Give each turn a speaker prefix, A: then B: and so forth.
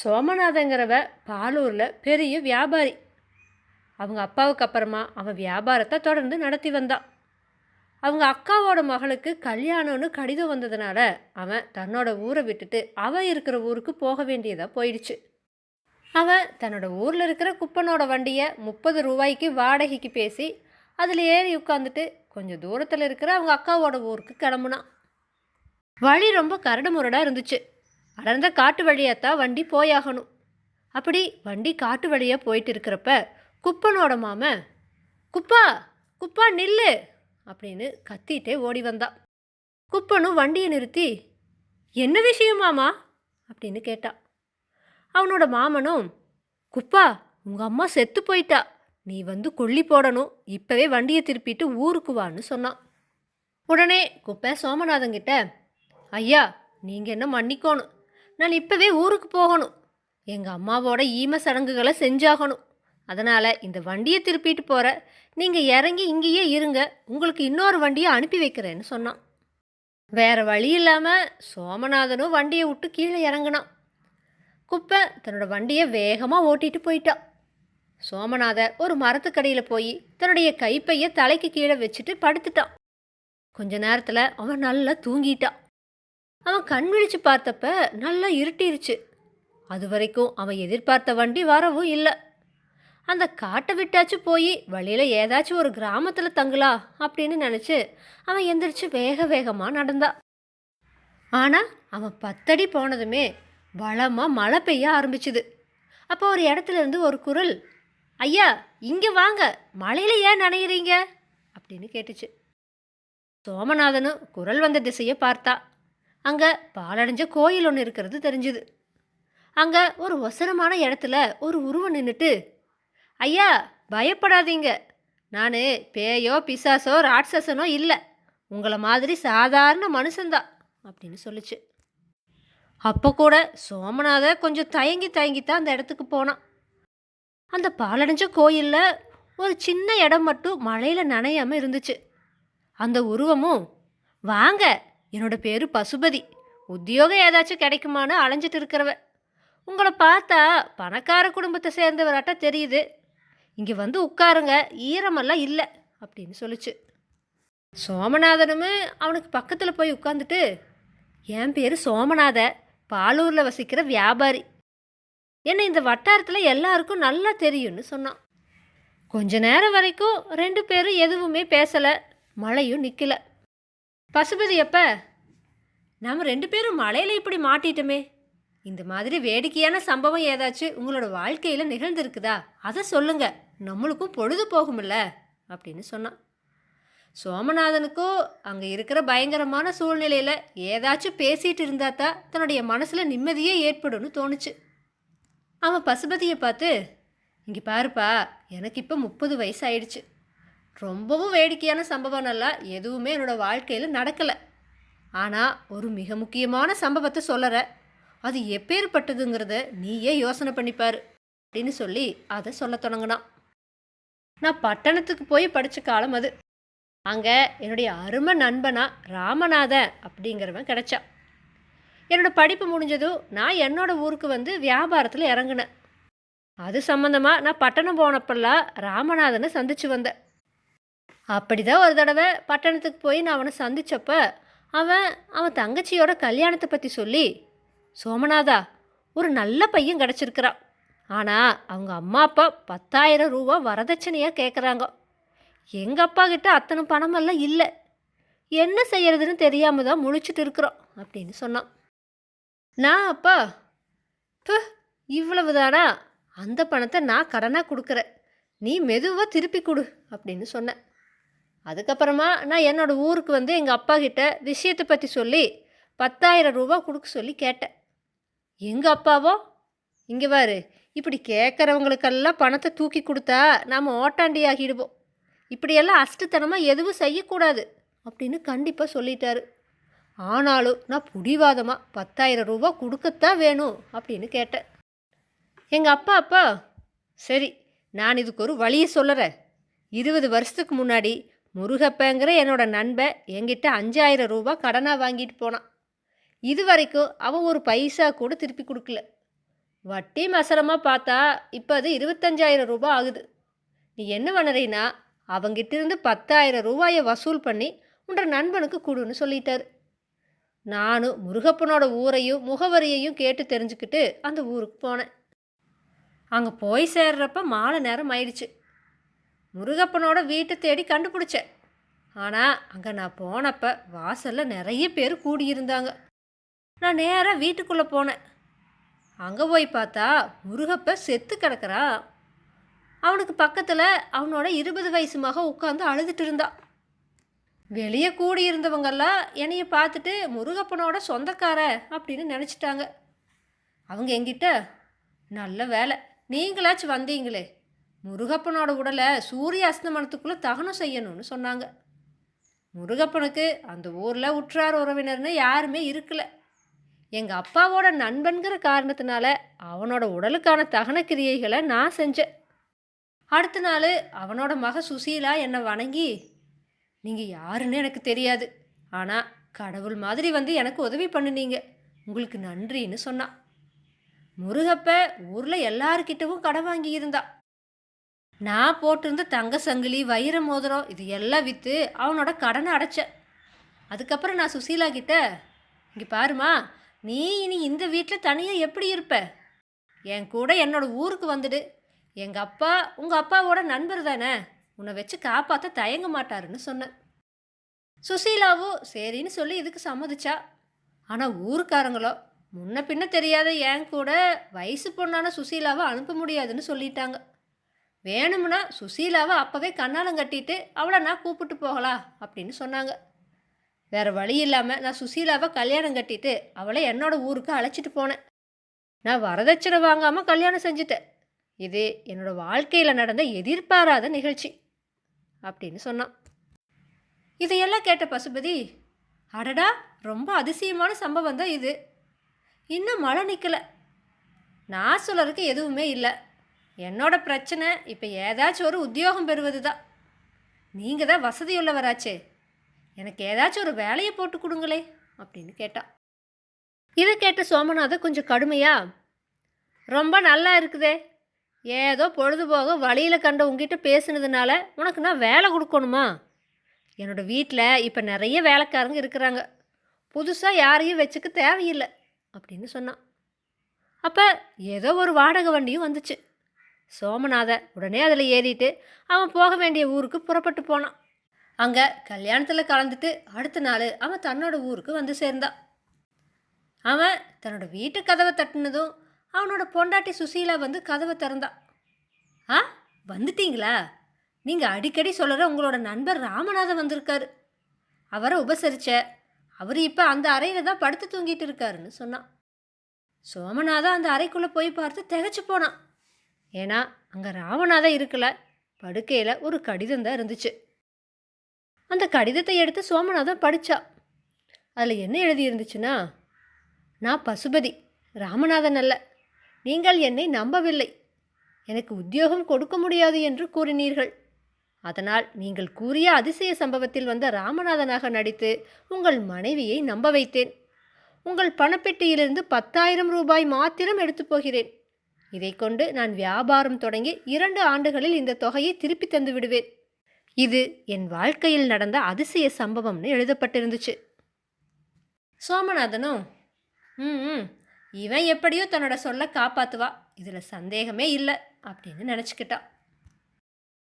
A: சோமநாதங்கிறவ பாலூரில் பெரிய வியாபாரி. அவங்க அப்பாவுக்கு அப்புறமா அவன் வியாபாரத்தை தொடர்ந்து நடத்தி வந்தான். அவங்க அக்காவோட மகளுக்கு கல்யாணம்னு கடிதம் வந்ததுனால அவன் தன்னோட ஊரை விட்டுட்டு அவன் இருக்கிற ஊருக்கு போக வேண்டியதாக போயிடுச்சு. அவன் தன்னோட ஊரில் இருக்கிற குப்பனோட வண்டியை முப்பது ரூபாய்க்கு வாடகைக்கு பேசி அதில் ஏறி உட்காந்துட்டு கொஞ்சம் தூரத்தில் இருக்கிற அவங்க அக்காவோட ஊருக்கு கிளம்புனான். வழி ரொம்ப கரடு முரடாக இருந்துச்சு. அடர்ந்த காட்டு வழியாத்தான் வண்டி போயாகணும். அப்படி வண்டி காட்டு வழியாக போயிட்டு இருக்கிறப்ப குப்பனோட மாமன் குப்பா குப்பா நில்லு அப்படின்னு கத்திட்டே ஓடி வந்தான் குப்பனும் வண்டியை நிறுத்தி என்ன விஷயம் மாமா? அப்படின்னு கேட்டான் அவனோட மாமனும் குப்பா உங்கள் அம்மா செத்து போயிட்டா நீ வந்து கொல்லி போடணும் இப்போவே வண்டியை திருப்பிட்டு ஊருக்கு வான்னு சொன்னான் உடனே குப்பை சோமநாதன் கிட்ட ஐயா நீங்கள் என்ன மன்னிக்கணும் நான் இப்போவே ஊருக்கு போகணும். எங்கள் அம்மாவோட ஈம சடங்குகளை செஞ்சாகணும். அதனால் இந்த வண்டியை திருப்பிட்டு போகிற நீங்கள் இறங்கி இங்கேயே இருங்க. உங்களுக்கு இன்னொரு வண்டியை அனுப்பி வைக்கிறேன்னு சொன்னான். வேறு வழி இல்லாமல் சோமநாதனும் வண்டியை விட்டு கீழே இறங்குனான். குப்பை தன்னோட வண்டியை வேகமாக ஓட்டிட்டு போயிட்டான் சோமநாதர் ஒரு மரத்துக்கடையில் போய் தன்னுடைய கைப்பையை தலைக்கு கீழே வச்சுட்டு படுத்துட்டான். கொஞ்ச நேரத்தில் அவன் நல்லா தூங்கிட்டான் அவன் கண் விழிச்சு பார்த்தப்ப நல்லா இருட்டிருச்சு. அது வரைக்கும் அவன் எதிர்பார்த்த வண்டி வரவும் இல்லை. அந்த காட்டை விட்டாச்சும் போய் வழியில் ஏதாச்சும் ஒரு கிராமத்தில் தங்கலாம் அப்படின்னு நினச்சி அவன் எந்திரிச்சு வேக வேகமாக நடந்தான் ஆனால் அவன் பத்தடி போனதுமே பலமாக மழை பெய்ய ஆரம்பிச்சுது. அப்போ ஒரு இடத்துல இருந்து ஒரு குரல் ஐயா இங்கே வாங்க மழையில் ஏன் நனையிறீங்க? அப்படின்னு கேட்டுச்சு. சோமநாதனும் குரல் வந்த திசையை பார்த்தா. அங்கே பாலடைஞ்ச கோயில் ஒன்று இருக்கிறது தெரிஞ்சுது. அங்கே ஒரு ஒசரமான இடத்துல ஒரு உருவம் நின்றுட்டு ஐயா பயப்படாதீங்க. நான் பேயோ பிசாசோ ராட்சசனோ இல்லை. உங்களை மாதிரி சாதாரண மனுஷன்தான் அப்படின்னு சொல்லுச்சு. அப்போ கூட சோமநாத கொஞ்சம் தயங்கி தயங்கி தான் அந்த இடத்துக்கு போனான். அந்த பாலடைஞ்ச கோயிலில் ஒரு சின்ன இடம் மட்டும் மழையில் நனையாமல் இருந்துச்சு. அந்த உருவமும் வாங்க என்னோட பேரு பசுபதி. உத்தியோகம் ஏதாச்சும் கிடைக்குமான்னு அலைஞ்சிட்டு இருக்கிறவ. உங்களை பார்த்தா பணக்கார குடும்பத்தை சேர்ந்தவராட்ட தெரியுது. இங்கே வந்து உட்காருங்க ஈரமெல்லாம் இல்லை அப்படின்னு சொல்லிச்சு. சோமநாதனும் அவனுக்கு பக்கத்தில் போய் உட்காந்துட்டு என் பேர் சோமநாத பாலூரில் வசிக்கிற வியாபாரி. என்னை இந்த வட்டாரத்தில் எல்லாருக்கும் நல்லா தெரியும்னு சொன்னான். கொஞ்ச நேரம் வரைக்கும் ரெண்டு பேரும் எதுவுமே பேசலை மழையும் நிற்கல பசுபதி எப்போ? நாம் ரெண்டு பேரும் மழையில் இப்படி மாட்டிட்டோமே. இந்த மாதிரி வேடிக்கையான சம்பவம் ஏதாச்சும் உங்களோட வாழ்க்கையில் நிகழ்ந்திருக்குதா? அதை சொல்லுங்க. நம்மளுக்கும் பொழுது போகும்ல அப்படின்னு சொன்னான். சோமநாதனுக்கும் அங்கே இருக்கிற பயங்கரமான சூழ்நிலையில் ஏதாச்சும் பேசிகிட்டு இருந்தா தான் தன்னுடைய மனசில் நிம்மதியே ஏற்படும்னு தோணுச்சு. அவன் பசுபதியை பார்த்து இங்கே பாருப்பா எனக்கு இப்போ முப்பது வயசு ஆயிடுச்சு ரொம்பவும் வேடிக்கையான சம்பவம் எல்லாம் எதுவுமே என்னோடய வாழ்க்கையில் நடக்கலை. ஆனால் ஒரு மிக முக்கியமான சம்பவத்தை சொல்லற. அது எப்பேற்பட்டதுங்கிறத நீயே யோசனை பண்ணிப்பார் அப்படின்னு சொல்லி அதை சொல்ல தொடங்கினான். நான் பட்டணத்துக்கு போய் படித்த காலம் அது. அங்கே என்னுடைய அருமை நண்பனா ராமநாதன் அப்படிங்கிறவன் கிடைச்சான். என்னோட படிப்பு முடிஞ்சதும் நான் என்னோடய ஊருக்கு வந்து வியாபாரத்தில் இறங்கினேன். அது சம்மந்தமாக நான் பட்டணம் போனப்பெல்லாம் ராமநாதனை சந்திச்சு வந்தேன். அப்படி தான் ஒரு தடவை பட்டணத்துக்கு போய் நான் அவனை சந்தித்தப்ப அவன் அவன் தங்கச்சியோட கல்யாணத்தை பற்றி சொல்லி சோமநாதா ஒரு நல்ல பையன் கிடச்சிருக்கிறான். ஆனால் அவங்க அம்மா அப்பா பத்தாயிரம் ரூபா வரதட்சணையாக கேட்குறாங்க எங்கள் அப்பா கிட்ட அத்தனை பணமெல்லாம் இல்லை. என்ன செய்யறதுன்னு தெரியாமல் தான் முழிச்சிட்டு இருக்கிறோம் அப்படின்னு சொன்னான். நான் அப்பா இப்போ இவ்வளவு தானா அந்த பணத்தை நான் கடனாக கொடுக்குறேன். நீ மெதுவாக திருப்பி கொடு அப்படின்னு சொன்னேன். அதுக்கப்புறமா நான் என்னோட ஊருக்கு வந்து எங்கள் அப்பா கிட்ட விஷயத்தை பற்றி சொல்லி பத்தாயிரம் ரூபா கொடுக்க சொல்லி கேட்டேன். எங்கள் அப்பாவோ? இங்கே பாரு இப்படி கேட்குறவங்களுக்கெல்லாம் பணத்தை தூக்கி கொடுத்தா நாம் ஓட்டாண்டி ஆகிடுவோம் இப்படியெல்லாம் அஷ்டத்தனமாக எதுவும் செய்யக்கூடாது அப்படின்னு கண்டிப்பாக சொல்லிட்டாரு. ஆனாலும் நான் புடிவாதமாக பத்தாயிரம் ரூபா கொடுக்கத்தான் வேணும் அப்படின்னு கேட்டேன். எங்கள் அப்பா அப்பா சரி நான் இதுக்கு ஒரு வழியை சொல்லுறேன். இருபது வருஷத்துக்கு முன்னாடி முருகப்பங்கிற என்னோட நண்பன் என்கிட்ட அஞ்சாயிரம் ரூபா கடனாக வாங்கிட்டு போனான். இது வரைக்கும் அவன் ஒரு பைசா கூட திருப்பி கொடுக்கல. வட்டி மசரமாக பார்த்தா இப்போ அது இருபத்தஞ்சாயிரம் ரூபாய் ஆகுது. நீ என்ன பண்ணுறீன்னா அவங்கிட்ட இருந்து பத்தாயிரம் ரூபாயை வசூல் பண்ணி உன்ற நண்பனுக்கு கொடுன்னு சொல்லிட்டாரு. நானும் முருகப்பனோட ஊரையும் முகவரியையும் கேட்டு தெரிஞ்சுக்கிட்டு அந்த ஊருக்கு போனேன். அங்கே போய் சேர்றப்ப மாலை நேரம் ஆயிடுச்சு. முருகப்பனோட வீட்டை தேடி கண்டுபிடிச்சேன். ஆனால் அங்கே நான் போனப்ப வாசலில் நிறைய பேர் கூடியிருந்தாங்க. நான் நேராக வீட்டுக்குள்ளே போனேன். அங்கே போய் பார்த்தா முருகப்ப செத்து கிடக்குறான் அவனுக்கு பக்கத்தில் அவனோட இருபது வயசு மக உட்காந்து அழுதுட்டு இருந்தான் வெளியே கூடியிருந்தவங்கெல்லாம் என்னைய பார்த்துட்டு முருகப்பனோட சொந்தக்கார அப்படின்னு நினச்சிட்டாங்க. அவங்க எங்கிட்ட நல்ல வேலை. நீங்களாச்சும் வந்தீங்களே. முருகப்பனோட உடலை சூரிய அஸ்தமனத்துக்குள்ளே தகனம் செய்யணும்னு சொன்னாங்க. முருகப்பனுக்கு அந்த ஊரில் உற்றார் உறவினர்னு யாருமே இருக்கலை. எங்கள் அப்பாவோட நண்பன்கிற காரணத்தினால அவனோட உடலுக்கான தகன கிரியைகளை நான் செஞ்சேன். அடுத்த நாள் அவனோட மக சுசீலா என்னை வணங்கி நீங்கள் யாருன்னு எனக்கு தெரியாது. ஆனால் கடவுள் மாதிரி வந்து எனக்கு உதவி பண்ணுனீங்க. உங்களுக்கு நன்றின்னு சொன்னான். முருகப்ப ஊரில் எல்லாருக்கிட்டவும் கடன் வாங்கியிருந்தா. நான் போட்டிருந்த தங்க சங்கிலி வைர மோதிரம் இது எல்லாம் விற்று அவனோட கடனை அடைச்சேன் அதுக்கப்புறம் நான் சுசீலா கிட்ட இங்கே பாருமா நீ இனி இந்த வீட்டில் தனியாக எப்படி இருப்ப? என் கூட என்னோட ஊருக்கு வந்துடு. எங்கள் அப்பா உங்கள் அப்பாவோட நண்பர் தானே. உன்னை வச்சு காப்பாற்ற தயங்க மாட்டாருன்னு சொன்னேன். சுசீலாவும் சரின்னு சொல்லி இதுக்கு சம்மதிச்சா. ஆனால் ஊருக்காரங்களோ முன்ன பின்ன தெரியாத என் கூட வயசு பொண்ணான சுசீலாவை அனுப்ப முடியாதுன்னு சொல்லிட்டாங்க. வேணும்னா சுசீலாவை அப்போவே கண்ணாலம் கட்டிட்டு அவளை நான் கூப்பிட்டு போகலாம் அப்படின்னு சொன்னாங்க. வேறு வழி இல்லாமல் நான் சுசீலாவை கல்யாணம் கட்டிட்டு அவளை என்னோட ஊருக்கு அழைச்சிட்டு போனேன். நான் வரதட்சணை வாங்காமல் கல்யாணம் செஞ்சுட்டேன். இது என்னோடய வாழ்க்கையில் நடந்த எதிர்பாராத நிகழ்ச்சி அப்படின்னு சொன்னான். இதையெல்லாம் கேட்ட பசுபதி அடடா ரொம்ப அதிசயமான சம்பவம் தான் இது. இன்னும் மழை நிற்கலை நான் சொல்லறதுக்கு எதுவுமே இல்லை. என்னோட பிரச்சனை இப்போ ஏதாச்சும் ஒரு உத்தியோகம் பெறுவது தான் நீங்கள் தான் வசதியுள்ளவராச்சே. எனக்கு ஏதாச்சும் ஒரு வேலையை போட்டு கொடுங்களே அப்படின்னு கேட்டான் இதை கேட்ட சோமநாதன் கொஞ்சம் கடுமையா ரொம்ப நல்லா இருக்குதே. ஏதோ பொழுதுபோக வழியில் கண்ட உங்ககிட்ட பேசுனதுனால உனக்கு நான் வேலை கொடுக்கணுமா? என்னோடய வீட்டில் இப்போ நிறைய வேலைக்காரங்க இருக்கிறாங்க. புதுசாக யாரையும் வச்சுக்க தேவையில்லை அப்படின்னு சொன்னான். அப்போ ஏதோ ஒரு வாடகை வண்டியும் வந்துச்சு. சோமநாத உடனே அதில் ஏறிட்டு அவன் போக வேண்டிய ஊருக்கு புறப்பட்டு போனான். அங்கே கல்யாணத்தில் கலந்துட்டு அடுத்த நாள் அவன் தன்னோட ஊருக்கு வந்து சேர்ந்தான். அவன் தன்னோட வீட்டு கதவை தட்டினதும் அவனோட பொண்டாட்டி சுசீலா வந்து கதவை திறந்தான். ஆ வந்துட்டீங்களா? நீங்கள் அடிக்கடி சொல்கிற உங்களோட நண்பர் ராமநாதன் வந்திருக்காரு. அவரை உபசரிச்ச அவர் இப்போ அந்த அறையில் தான் படுத்து தூங்கிட்டு இருக்காருன்னு சொன்னான். சோமநாதன் அந்த அறைக்குள்ளே போய் பார்த்து திகச்சு போனான். ஏன்னா அங்கே ராமநாதன் இருக்கல. படுக்கையில் ஒரு கடிதம் தான் இருந்துச்சு. அந்த கடிதத்தை எடுத்து சோமநாதன் படித்தா அதில் என்ன எழுதி இருந்துச்சுன்னா நான் பசுபதி ராமநாதன் அல்ல. நீங்கள் என்னை நம்பவில்லை. எனக்கு உத்தியோகம் கொடுக்க முடியாது என்று கூறினீர்கள். அதனால் நீங்கள் கூறிய அதிசய சம்பவத்தில் வந்த ராமநாதனாக நடித்து உங்கள் மனைவியை நம்ப வைத்தேன். உங்கள் பணப்பெட்டியிலிருந்து பத்தாயிரம் ரூபாய் மாத்திரம் எடுத்து போகிறேன். இதை கொண்டு நான் வியாபாரம் தொடங்கி இரண்டு ஆண்டுகளில் இந்த தொகையை திருப்பி தந்து விடுவேன். இது என் வாழ்க்கையில் நடந்த அதிசய சம்பவம்னு எழுதப்பட்டிருந்துச்சு. சோமநாதனும் ம் ம், இவன் எப்படியோ தன்னோட சொல்ல காப்பாத்துவா. இதில் சந்தேகமே இல்லை அப்படின்னு நினச்சிக்கிட்டான்